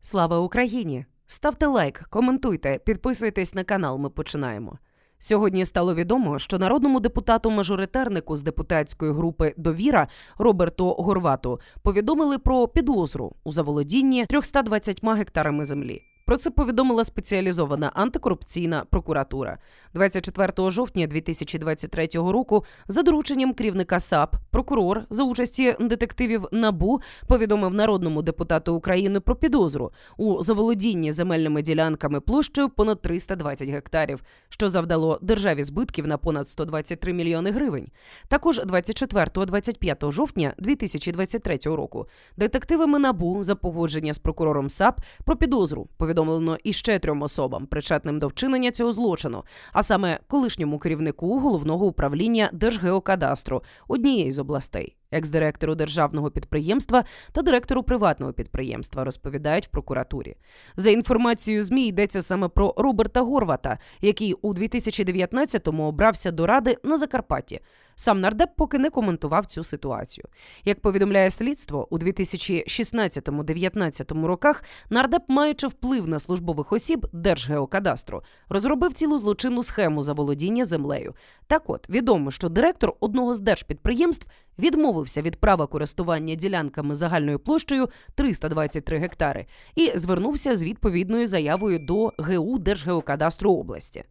Слава Україні! Ставте лайк, коментуйте, підписуйтесь на канал. Ми починаємо. Сьогодні стало відомо, що народному депутату-мажоритарнику з депутатської групи Довіра Роберту Горвату повідомили про підозру у заволодінні 320 гектарами землі. Про це повідомила спеціалізована антикорупційна прокуратура 24 жовтня 2023 року. За дорученням керівника САП прокурор за участі детективів НАБУ повідомив народному депутату України про підозру у заволодінні земельними ділянками площею понад 320 гектарів, що завдало державі збитків на понад 123 мільйони гривень. Також 24-25 жовтня 2023 року детективами НАБУ за погодження з прокурором САП про підозру повідомлено іще трьом особам, причетним до вчинення цього злочину, а саме колишньому керівнику головного управління Держгеокадастру однієї з областей. Екс-директору державного підприємства та директору приватного підприємства розповідають в прокуратурі. За інформацією ЗМІ йдеться саме про Роберта Горвата, який у 2019-му обрався до ради на Закарпатті. Сам нардеп поки не коментував цю ситуацію. Як повідомляє слідство, у 2016-19 роках нардеп, маючи вплив на службових осіб Держгеокадастру, розробив цілу злочинну схему заволодіння землею. Так от відомо, що директор одного з держпідприємств відмовився від права користування ділянками загальною площею 323 гектари і звернувся з відповідною заявою до ГУ Держгеокадастру області.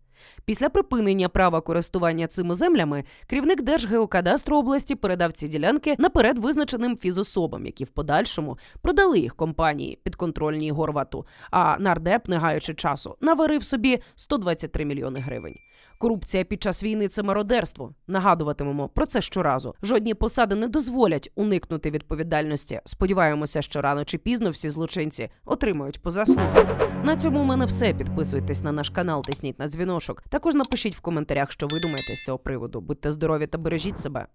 Після припинення права користування цими землями керівник Держгеокадастру області передав ці ділянки наперед визначеним фізособам, які в подальшому продали їх компанії підконтрольній Горвату. А нардеп, не гаючи часу, наварив собі 123 мільйони гривень. Корупція під час війни це мародерство. Нагадуватимемо про це щоразу. Жодні посади не дозволять уникнути відповідальності. Сподіваємося, що рано чи пізно всі злочинці отримають по заслугам. На цьому у мене все. Підписуйтесь на наш канал, тисніть на дзвіночок. Також напишіть в коментарях, що ви думаєте з цього приводу. Будьте здорові та бережіть себе.